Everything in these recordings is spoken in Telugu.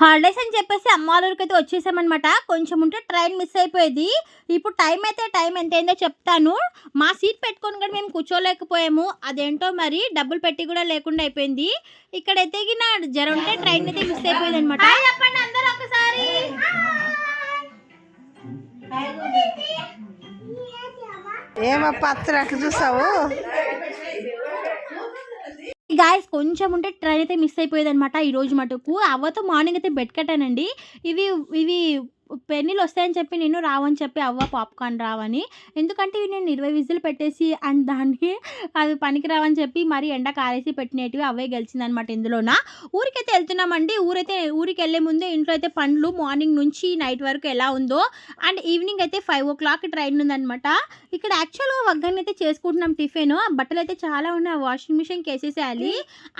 హాలిడేస్ అని చెప్పేసి అమ్మ వాళ్ళ ఊరికి అయితే వచ్చేసామన్నమాట. కొంచెం ఉంటే ట్రైన్ మిస్ అయిపోయేది. ఇప్పుడు టైం అయితే టైం ఎంత అయిందో చెప్తాను. మా సీట్ పెట్టుకొని కూడా మేము కూర్చోలేకపోయాము. అదేంటో మరి డబ్బులు పెట్టి కూడా లేకుండా అయిపోయింది. ఇక్కడైతే గిన జర ఉంటే ట్రైన్ అయితే మిస్ అయిపోయింది అనమాట చెప్పండి అందరూ ఒకసారి. ఏమప్ప చూసావు గాయస్ కొంచెం ఉంటే ట్రైన్ అయితే మిస్ అయిపోయేది అనమాట ఈ రోజు మటుకు. అవ్వతో మార్నింగ్ అయితే బెడ్ కట్టానండి. ఇవి ఇవి పెన్నీలు వస్తాయని చెప్పి నేను రావని చెప్పి అవ్వ పాప్కార్న్ రావని. ఎందుకంటే ఇవి నేను ఇరవై విజిల్ పెట్టేసి అండ్ దాన్ని అవి పనికి రావని చెప్పి మరి ఎండ కారేసి పెట్టినవి అవే గెలిచిందనమాట ఇందులోన. ఊరికైతే వెళ్తున్నామండి. ఊరైతే ఊరికి వెళ్ళే ముందే ఇంట్లో అయితే పండ్లు మార్నింగ్ నుంచి నైట్ వరకు ఎలా ఉందో. అండ్ ఈవినింగ్ అయితే ఫైవ్ ఓ క్లాక్ ట్రైన్ ఉందనమాట ఇక్కడ యాక్చువల్గా వగ్గన్ అయితే చేసుకుంటున్నాం టిఫిన్. బట్టలు అయితే చాలా ఉన్నాయి. వాషింగ్ మిషన్కి వేసేసేయాలి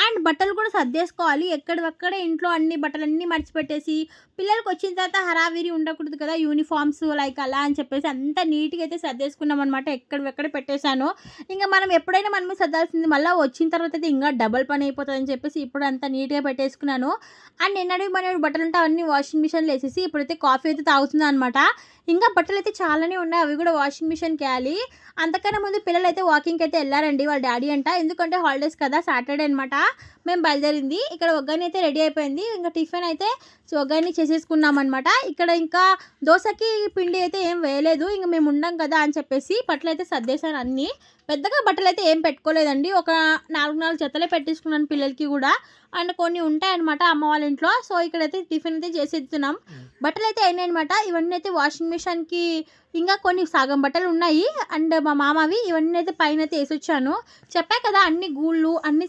అండ్ బట్టలు కూడా సర్దేసుకోవాలి. ఎక్కడ ఇంట్లో అన్ని బట్టలన్నీ మర్చిపెట్టేసి. పిల్లలకి వచ్చిన తర్వాత హరావిరి ఉండకూడదు కదా యూనిఫామ్స్ లైక్ అలా అని చెప్పేసి అంత నీట్గా అయితే సర్దేసుకున్నాం అనమాట ఎక్కడెక్కడ పెట్టేశాను. ఇంకా మనం ఎప్పుడైనా మనమే సర్దాల్సింది మళ్ళీ వచ్చిన తర్వాత అయితే ఇంకా డబల్ పని అయిపోతుంది అని చెప్పేసి ఇప్పుడు అంత నీట్గా పెట్టేసుకున్నాను. అండ్ నిన్నటి మన బట్టలు ఉంటే అవన్నీ వాషింగ్ మిషన్లో వేసేసి ఇప్పుడైతే కాఫీ అయితే తాగుతుంది అనమాట ఇంకా బట్టలు అయితే చాలానే ఉన్నాయి అవి కూడా వాషింగ్ మిషన్కి వేయాలి అంతకన్నా ముందు పిల్లలు అయితే వాకింగ్కి అయితే వెళ్ళారండి వాళ్ళ డాడీ అంట. ఎందుకంటే హాలిడేస్ కదా సాటర్డే అనమాట మేము బయలుదేరింది. ఇక్కడ ఒగ్గాని అయితే రెడీ అయిపోయింది. ఇంకా టిఫిన్ అయితే సో ఒగ్గాని చేసేసుకున్నాం అనమాట ఇక్కడ ఇంకా దోశకి పిండి అయితే ఏం వేయలేదు. ఇంకా మేము ఉండం కదా అని చెప్పేసి పట్లయితే అయితే సర్దేశాను అన్నీ. పెద్దగా బట్టలు అయితే ఏం పెట్టుకోలేదండి. ఒక నాలుగు నాలుగు జతలే పెట్టేసుకున్నాను పిల్లలకి కూడా. అండ్ కొన్ని ఉంటాయన్నమాట అమ్మ వాళ్ళ ఇంట్లో. సో ఇక్కడైతే టిఫిన్ అయితే చేసేస్తున్నాం. బట్టలు అయితే అయినాయి అనమాట ఇవన్నీ అయితే వాషింగ్ మిషన్కి ఇంకా కొన్ని సగం బట్టలు ఉన్నాయి. అండ్ మా మామవి ఇవన్నీ అయితే పైన అయితే వేసి వచ్చాను చెప్పా కదా అన్ని గూళ్ళు అన్ని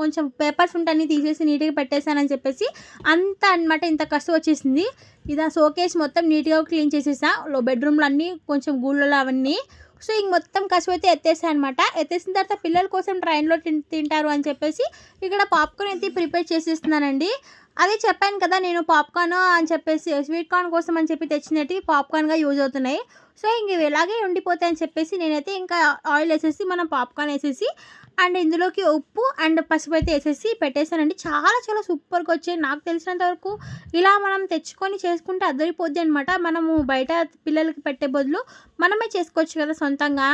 కొంచెం పేపర్స్ ఉంటే అన్ని తీసేసి నీట్గా పెట్టేశానని చెప్పేసి అంత అన్నమాట ఇంత కసు వచ్చేసింది. ఇది ఆ షోకేస్ మొత్తం నీట్గా క్లీన్ చేసేసా. బెడ్రూమ్లో అన్నీ కొంచెం గూళ్ళలో అవన్నీ. సో ఇంక మొత్తం కసువు అయితే ఎత్తేసాను అనమాట ఎత్తేసిన తర్వాత పిల్లల కోసం ట్రైన్లో తింటారు అని చెప్పేసి ఇక్కడ పాప్కార్న్ అయితే ప్రిపేర్ చేసేస్తున్నానండి. అదే చెప్పాను కదా నేను పాప్కార్న్ అని చెప్పేసి స్వీట్ కార్న్ కోసం అని చెప్పి తెచ్చినట్టు పాప్కార్న్గా యూజ్ అవుతున్నాయి. సో ఇంక ఇవి ఇలాగే ఉండిపోతాయి అని చెప్పేసి నేనైతే ఇంకా ఆయిల్ వేసేసి మనం పాప్కార్న్ వేసేసి అండ్ ఇందులోకి ఉప్పు అండ్ పసుపు అయితే వేసేసి పెట్టేశానండి. చాలా చాలా సూపర్గా వచ్చాయి. నాకు తెలిసినంత వరకు ఇలా మనం తెచ్చుకొని చేసుకుంటే అద్దరిపోద్ది అనమాట మనము బయట పిల్లలకి పెట్టే బదులు మనమే చేసుకోవచ్చు కదా సొంతంగా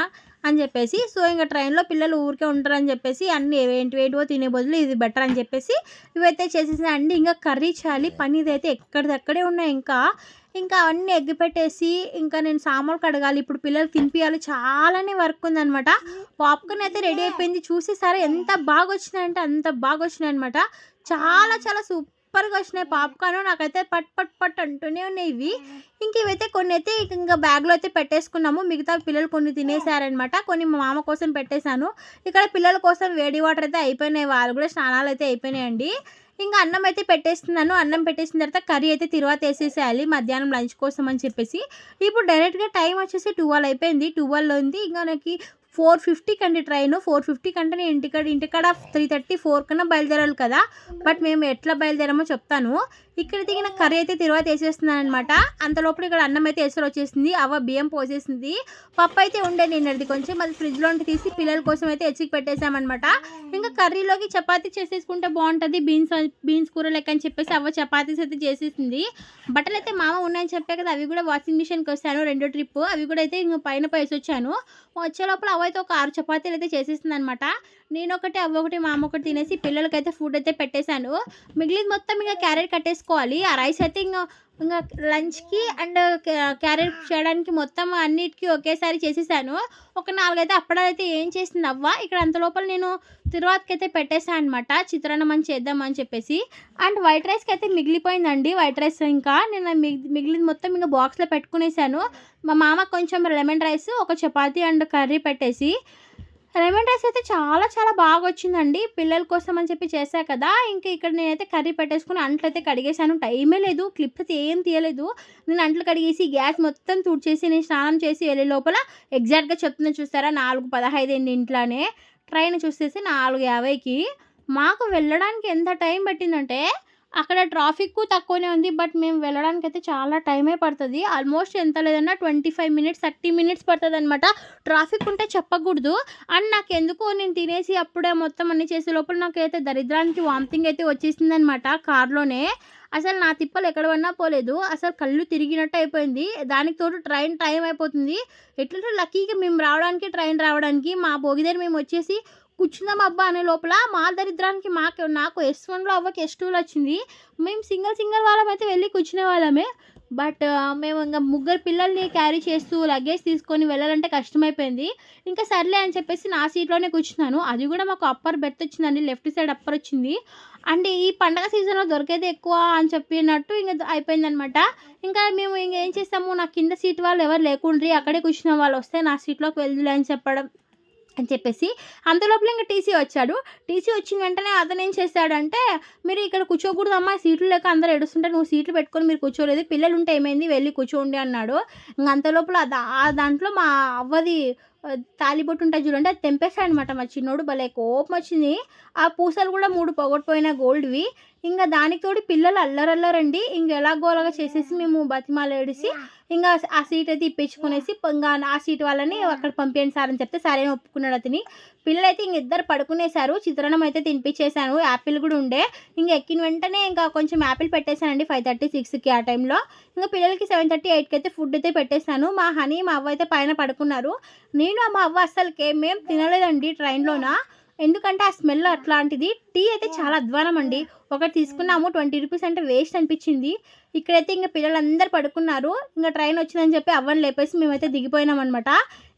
అని చెప్పేసి. సో ఇంకా ట్రైన్లో పిల్లలు ఊరికే ఉంటారని చెప్పేసి అన్ని ఏంటి ఏంటివో తినే బదులు ఇది బెటర్ అని చెప్పేసి ఇవైతే చేసేసా అండి ఇంకా కర్రీ చేయాలి. పన్నీర్ అయితే ఎక్కడిదక్కడే ఉన్నాయి. ఇంకా ఇంకా అవన్నీ ఎగ్గి పెట్టేసి ఇంకా నేను సామాన్లు కడగాలి. ఇప్పుడు పిల్లలు తినిపించాలి చాలానే వర్క్ ఉందనమాట పాప్కార్న్ అయితే రెడీ అయిపోయింది. చూసేసారా ఎంత బాగా వచ్చినాయంటే అంత బాగా వచ్చినాయి అనమాట చాలా చాలా సూపర్గా వచ్చినాయి పాప్కార్న్ నాకైతే పట్ పట్ పట్ అంటూనే ఉన్నాయి ఇవి. ఇంక ఇవైతే కొన్ని అయితే ఇంకా బ్యాగ్లో అయితే పెట్టేసుకున్నాము. మిగతా పిల్లలు కొన్ని తినేసారనమాట కొన్ని మా మామ కోసం పెట్టేశాను. ఇక్కడ పిల్లల కోసం వేడి వాటర్ అయితే అయిపోయినాయి. వాళ్ళు కూడా స్నానాలు అయితే అయిపోయినాయండి. ఇంకా అన్నం అయితే పెట్టేస్తున్నాను. అన్నం పెట్టేసిన తర్వాత కర్రీ అయితే తిరువాత వేసేసేయాలి మధ్యాహ్నం లంచ్ కోసం అని చెప్పేసి. ఇప్పుడు డైరెక్ట్గా టైం వచ్చేసి ట్వెల్వ్ అయిపోయింది. ట్వెల్వ్ ఉంది. ఇంకా నాకు ఫోర్ ఫిఫ్టీకి అండి ట్రైన్. ఫోర్ ఫిఫ్టీకి అంటే నేను ఇంటికాడ ఇంటికాడ త్రీ థర్టీ ఫోర్ కన్నా బయలుదేరాలి కదా. బట్ మేము ఎట్లా బయలుదేరామో చెప్తాను. ఇక్కడ దిగిన కర్రీ అయితే తిరువాత వేసేస్తున్నాను అనమాట అంతలోపల ఇక్కడ అన్నం అయితే ఎసరు వచ్చేసింది. అవ్వ బియ్యం పోసేసింది. పప్పు అయితే ఉండే నిన్నది కొంచెం. అది ఫ్రిడ్జ్లో తీసి పిల్లల కోసం అయితే ఎచ్చికి పెట్టేశామన్నమాట. ఇంకా కర్రీలోకి చపాతీ చేసేసుకుంటే బాగుంటుంది. బీన్స్ బీన్స్ కూర లెక్క అని చెప్పేసి అవ్వ చపాతీస్ అయితే చేసేసింది. బట్టలు అయితే మామ ఉన్నాయని చెప్పే కదా అవి కూడా వాషింగ్ మిషన్కి వస్తాను రెండో ట్రిప్. అవి కూడా అయితే ఇంకా పైన పోయేసి వచ్చాను. వచ్చే లోపల అవ్వ అయితే ఒక ఆరు చపాతీలు అయితే చేసేసింది అనమాట నేను ఒకటి అవ్వ ఒకటి మామ ఒకటి తినేసి పిల్లలకైతే ఫుడ్ అయితే పెట్టేశాను. మిగిలింది మొత్తం ఇంకా క్యారెట్ కట్టేసుకోవాలి. ఆ రైస్ అయితే ఇంకా ఇంకా లంచ్కి అండ్ క్యారెట్ చేయడానికి మొత్తం అన్నిటికీ ఒకేసారి చేసేసాను. ఒక నాలుగైతే అప్పుడైతే ఏం చేసింది అవ్వ ఇక్కడ అంత లోపల నేను తిరువాతకి అయితే పెట్టేశాను అనమాట చిత్రాన్నం అని చేద్దామని చెప్పేసి. అండ్ వైట్ రైస్కి అయితే మిగిలిపోయిందండి వైట్ రైస్ ఇంకా. నేను మిగి మిగిలింది మొత్తం ఇంకా బాక్స్లో పెట్టుకునేసాను. మా మామ కొంచెం లెమన్ రైస్ ఒక చపాతీ అండ్ కర్రీ పెట్టేసి లెమన్ రైస్ అయితే చాలా చాలా బాగా వచ్చిందండి పిల్లల కోసం అని చెప్పి చేశా కదా ఇంకా ఇక్కడ నేనైతే కర్రీ పెట్టేసుకుని అంట్లు అయితే కడిగేశాను. టైమే లేదు క్లిప్స్ అయితే ఏం తీయలేదు. నేను అంట్లు కడిగేసి గ్యాస్ మొత్తం తుడిచేసి నేను స్నానం చేసి వెళ్ళే లోపల ఎగ్జాక్ట్గా చెప్తున్నా చూస్తారా? నాలుగు పదహైదు అయింది ఇంట్లోనే. ట్రైన్ చూసేసి నాలుగు యాభైకి. మాకు వెళ్ళడానికి ఎంత టైం పట్టిందంటే అక్కడ ట్రాఫిక్ తక్కువనే ఉంది బట్ మేము వెళ్ళడానికి అయితే చాలా టైమే పడుతుంది. ఆల్మోస్ట్ ఎంత లేదన్నా twenty five minutes thirty minutes పడుతుంది అనమాట ట్రాఫిక్ ఉంటే చెప్పకూడదు. అండ్ నాకు ఎందుకో నేను తినేసి అప్పుడే మొత్తం అన్ని చేసే లోపల నాకైతే దరిద్రానికి వామిటింగ్ అయితే వచ్చేసింది అనమాట కార్లోనే. అసలు నా తిప్పలు ఎక్కడ పడినా పోలేదు. అసలు కళ్ళు తిరిగినట్టు అయిపోయింది. దానికి తోడు ట్రైన్ టైం అయిపోతుంది. ఎట్లంటే లక్కీగా మేము రావడానికి ట్రైన్ రావడానికి మా భోగి దగ్గర మేము వచ్చేసి కూర్చుందాం అబ్బా అనే లోపల మా దరిద్రానికి మాకు నాకు ఎస్ వన్లో అవ్వకి ఎస్ టూలో వచ్చింది. మేము సింగిల్ సింగిల్ వాళ్ళం అయితే వెళ్ళి కూర్చునే వాళ్ళమే. బట్ మేము ఇంకా ముగ్గురు పిల్లల్ని క్యారీ చేస్తూ లగేజ్ తీసుకొని వెళ్ళాలంటే కష్టమైపోయింది. ఇంకా సర్లే అని చెప్పేసి నా సీట్లోనే కూర్చున్నాను. అది కూడా మాకు అప్పర్ బెర్త్ వచ్చిందండి లెఫ్ట్ సైడ్ అప్పర్ వచ్చింది. అండ్ ఈ పండగ సీజన్లో దొరికేది ఎక్కువ అని చెప్పినట్టు ఇంకా అయిపోయిందనమాట ఇంకా మేము ఇంకా ఏం చేస్తాము? నా కింద సీట్ వాళ్ళు ఎవరు లేకుండ్రి అక్కడే కూర్చున్న వాళ్ళు వస్తే నా సీట్లోకి వెళ్ళలే అని చెప్పడం. అని చెప్పేసి అంతలోపల ఇంకా టీసీ వచ్చాడు. టీసీ వచ్చిన వెంటనే అతను ఏం చేశాడంటే మీరు ఇక్కడ కూర్చోకూడదు అమ్మా సీట్లు లేక అందరూ ఏడుస్తుంటే నువ్వు సీట్లు పెట్టుకొని మీరు కూర్చోలేదు పిల్లలు ఉంటే ఏమైంది వెళ్ళి కూర్చోండి అన్నాడు. ఇంక అంతలోపల దా- ఆ దాంట్లో మా అవ్వది తాలిబొట్టు ఉంటుంది చూడండి అది తెంపేశాడు అనమాట మా చిన్నోడు భలే కోపం వచ్చింది. ఆ పూసలు కూడా మూడు పొగొట్టిపోయిన గోల్డ్వి. ఇంకా దానికి తోడు పిల్లలు అల్లరల్లరండి ఇంక ఎలాగోలాగా చేసేసి మేము బతిమాల ఏడిసి ఇంకా ఆ సీట్ అయితే ఇప్పించుకునేసి ఇంకా ఆ సీట్ వాళ్ళని అక్కడ పంపించండి సార్ అని చెప్తే సరే ఒప్పుకున్నాడు అతని. పిల్లలు అయితే ఇంక ఇద్దరు పడుకునేశారు. చిత్రాన్నం అయితే తినిపించేశాను. యాపిల్ కూడా ఉండే. ఇంక ఎక్కిన వెంటనే ఇంకా కొంచెం యాపిల్ పెట్టేశానండి ఫైవ్ థర్టీ సిక్స్కి ఆ టైంలో. ఇంకా పిల్లలకి సెవెన్ థర్టీ ఎయిట్కి అయితే ఫుడ్ అయితే పెట్టేశాను. మా హనీ మా అవ్వ అయితే పైన పడుకున్నారు. నేను మా అవ్వ అస్సలకే మేము తినలేదండి ట్రైన్లోన. ఎందుకంటే ఆ స్మెల్ అట్లాంటిది. టీ అయితే చాలా అధ్వానం అండి ఒకటి తీసుకున్నాము ట్వంటీ రూపీస్ అంటే వేస్ట్ అనిపించింది. ఇక్కడైతే ఇంకా పిల్లలందరూ పడుకున్నారు. ఇంకా ట్రైన్ వచ్చిందని చెప్పి అవ్వని లేపేసి మేమైతే దిగిపోయినాం అనమాట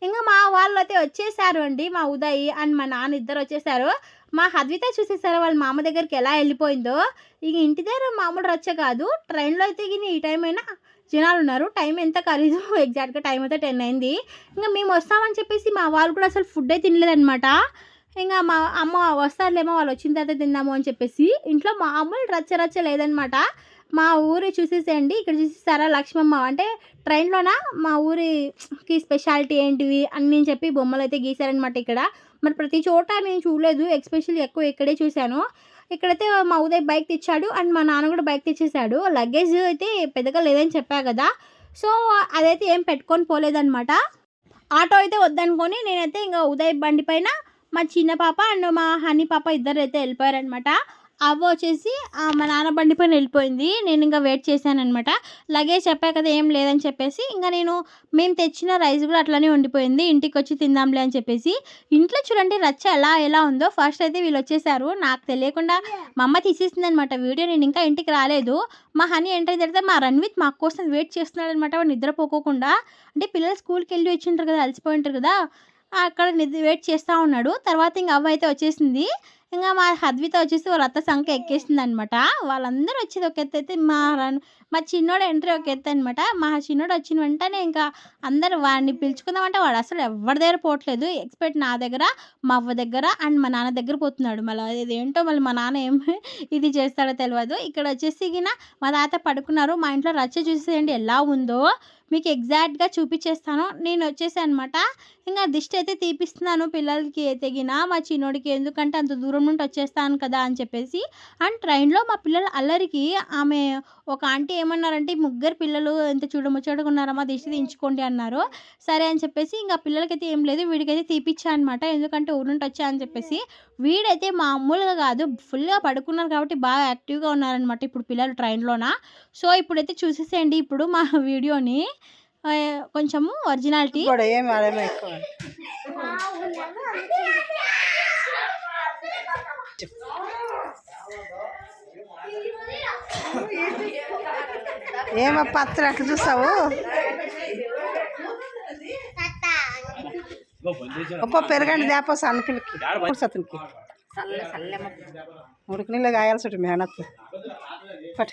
ఇంకా మా వాళ్ళు అయితే వచ్చేసారు అండి మా ఉదయ్ అండ్ మా నాన్న ఇద్దరు వచ్చేసారు. మా హద్విత చూసేసారు వాళ్ళ మామ దగ్గరికి ఎలా వెళ్ళిపోయిందో? ఇక ఇంటి దగ్గర మామూలు రచ్చ కాదు. ట్రైన్లో అయితే ఈ టైం అయినా జనాలు ఉన్నారు. టైం ఎంత ఖరీదు? ఎగ్జాక్ట్గా టైం అయితే టెన్ అయింది. ఇంకా మేము వస్తామని చెప్పేసి మా వాళ్ళు కూడా అసలు ఫుడ్ అయితే తినలేదన్నమాట. ఇంకా మా అమ్మ వస్తారులేమో వాళ్ళు వచ్చిన తర్వాత తిందాము అని చెప్పేసి ఇంట్లో మామూలు రచ్చ రచ్చ లేదనమాట. మా ఊరి చూసేసేయండి. ఇక్కడ చూసేసారా లక్ష్మమ్మ? అంటే ట్రైన్లోన? మా ఊరికి స్పెషాలిటీ ఏంటివి? అని చెప్పి బొమ్మలు అయితే గీశారనమాట ఇక్కడ. మరి ప్రతి చోట నేను చూడలేదు. ఎక్స్పెషల్లీ ఎక్కువ ఇక్కడే చూశాను. ఇక్కడైతే మా ఉదయ్ బైక్ తెచ్చాడు. అండ్ మా నాన్న కూడా బైక్ తెచ్చేసాడు లగేజ్ అయితే పెద్దగా లేదని చెప్పా కదా. సో అదైతే ఏం పెట్టుకొని పోలేదనమాట. ఆటో అయితే వద్దనుకొని నేనైతే ఇంకా ఉదయ్ బండి పైన మా చిన్న పాప అండ్ మా హనీ పాప ఇద్దరు అయితే వెళ్ళిపోయారనమాట అవ్వ వచ్చేసి మా నాన్న బండి పైన వెళ్ళిపోయింది. నేను ఇంకా వెయిట్ చేశాను అనమాట లగేజ్ చెప్పా కదా ఏం లేదని చెప్పేసి ఇంకా నేను మేము తెచ్చిన రైస్ కూడా అట్లానే ఉండిపోయింది. ఇంటికి వచ్చి తిందాంలే అని చెప్పేసి ఇంట్లో చూడండి రచ్చ ఎలా ఎలా ఉందో. ఫస్ట్ అయితే వీళ్ళు వచ్చేసారు. నాకు తెలియకుండా మా అమ్మ తీసేసింది అనమాట వీడియో. నేను ఇంకా ఇంటికి రాలేదు. మా హనీ ఎంటర్ తర్వాత మా రణ్విత్ మా కోసం వెయిట్ చేస్తున్నాడు అనమాట వాడు నిద్రపోకోకుండా. అంటే పిల్లలు స్కూల్కి వెళ్ళి వచ్చి ఉంటారు కదా అలసిపోయి ఉంటారు కదా. అక్కడ నిద్ర వెయిట్ చేస్తూ ఉన్నాడు. తర్వాత ఇంక అవ్వ అయితే వచ్చేసింది. ఇంకా మా హద్విత వచ్చేసి వాళ్ళ అత్త సంఖ్య ఎక్కేసింది అనమాట వాళ్ళందరూ వచ్చేది ఒక ఎత్తు అయితే మా రన్ మా చిన్నోడు ఎంట్రీ ఒక ఎత్తు అనమాట. మా చిన్నోడు వచ్చిన వెంటనే ఇంకా అందరు వాడిని పిలుచుకుందామంటే వాడు అసలు ఎవరి దగ్గర పోవట్లేదు. ఎక్స్పెక్ట్ నా దగ్గర మా అవ్వ దగ్గర అండ్ మా నాన్న దగ్గర పోతున్నాడు. మళ్ళీ ఇది ఏంటో మళ్ళీ మా నాన్న ఏం ఇది చేస్తాడో తెలియదు ఇక్కడ వచ్చేసి మా తాత పడుకున్నారు. మా ఇంట్లో రచ్చ చూసేయండి ఎలా ఉందో మీకు ఎగ్జాక్ట్గా చూపించేస్తాను నేను వచ్చేసి అనమాట ఇంకా దిష్టి అయితే తీపిస్తున్నాను పిల్లలకి తెగిన మా చిన్నోడికి ఎందుకంటే అంత దూరం నుండి వచ్చేస్తాను కదా అని చెప్పేసి. అండ్ ట్రైన్లో మా పిల్లల అల్లరికి ఆమె ఒక ఆంటీ ఏమన్నారంటే ముగ్గురు పిల్లలు ఎంత చూడముచ్చటగా ఉన్నారమ్మా దిష్టి తీయించుకోండి అన్నారు. సరే అని చెప్పేసి ఇంకా పిల్లలకైతే ఏం లేదు వీడికైతే తీపిచ్చా అనమాట ఎందుకంటే ఊరు నుండి వచ్చా అని చెప్పేసి. వీడైతే మామూలుగా కాదు ఫుల్గా పడుకున్నారు కాబట్టి బాగా యాక్టివ్గా ఉన్నారనమాట ఇప్పుడు పిల్లలు ట్రైన్లోన. సో ఇప్పుడైతే చూసేసేయండి ఇప్పుడు మా వీడియోని. కొంచెము ఒరిజినాలిటీ. కూడా ఏమి అట్లా చూస్తావు? ఒప్ప పెరగండి దేపో సన్నపిల్లకి అతనికి ఉడికి నీళ్ళు కాయాల్సి ఉంటుంది మేనత్ పట్.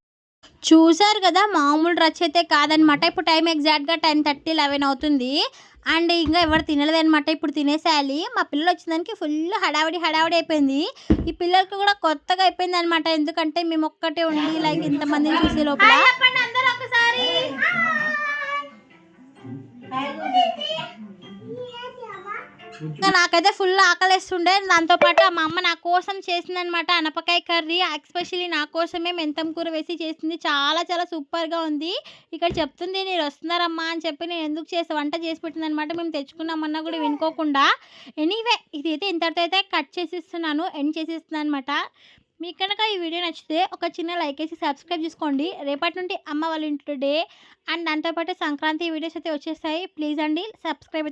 చూసారు కదా మామూలు రచ్ అయితే కాదనమాట. ఇప్పుడు టైం ఎగ్జాక్ట్గా టెన్ థర్టీ లెవెన్ అవుతుంది. అండ్ ఇంకా ఎవరు తినలేదనమాట. ఇప్పుడు తినేసేయాలి. మా పిల్లలు వచ్చిందానికి ఫుల్ హడావిడి హడావిడి అయిపోయింది. ఈ పిల్లలకి కూడా కొత్తగా అయిపోయింది అనమాట ఎందుకంటే మేము ఒక్కటే ఉండి లైక్ ఇంతమందిని చూసే లోపల. ఒకసారి. ఇంకా నాకైతే ఫుల్ ఆకలిస్తుండే. దాంతోపాటు మా అమ్మ నా కోసం చేసిందనమాట అనపకాయ కర్రీ ఎక్స్పెషల్లీ నా కోసమే మెంతం కూర వేసి చేసింది. చాలా చాలా సూపర్గా ఉంది. ఇక్కడ చెప్తుంది మీరు వస్తున్నారమ్మా అని చెప్పి నేను ఎందుకు చేసి వంట చేసి పెట్టిందనమాట మేము తెచ్చుకున్నామన్నా కూడా వినుకోకుండా. ఎనీవే ఇదైతే ఇంతటితో అయితే కట్ చేసిస్తున్నాను ఎండ్ చేసిస్తున్నాను అనమాట మీకు కనుక ఈ వీడియో నచ్చితే ఒక చిన్న లైక్ వేసి సబ్స్క్రైబ్ చేసుకోండి. రేపటి నుండి అమ్మ వాళ్ళ ఇంటి డే. అండ్ దాంతోపాటు సంక్రాంతి వీడియోస్ అయితే వచ్చేస్తాయి. ప్లీజ్ అండి సబ్స్క్రైబ్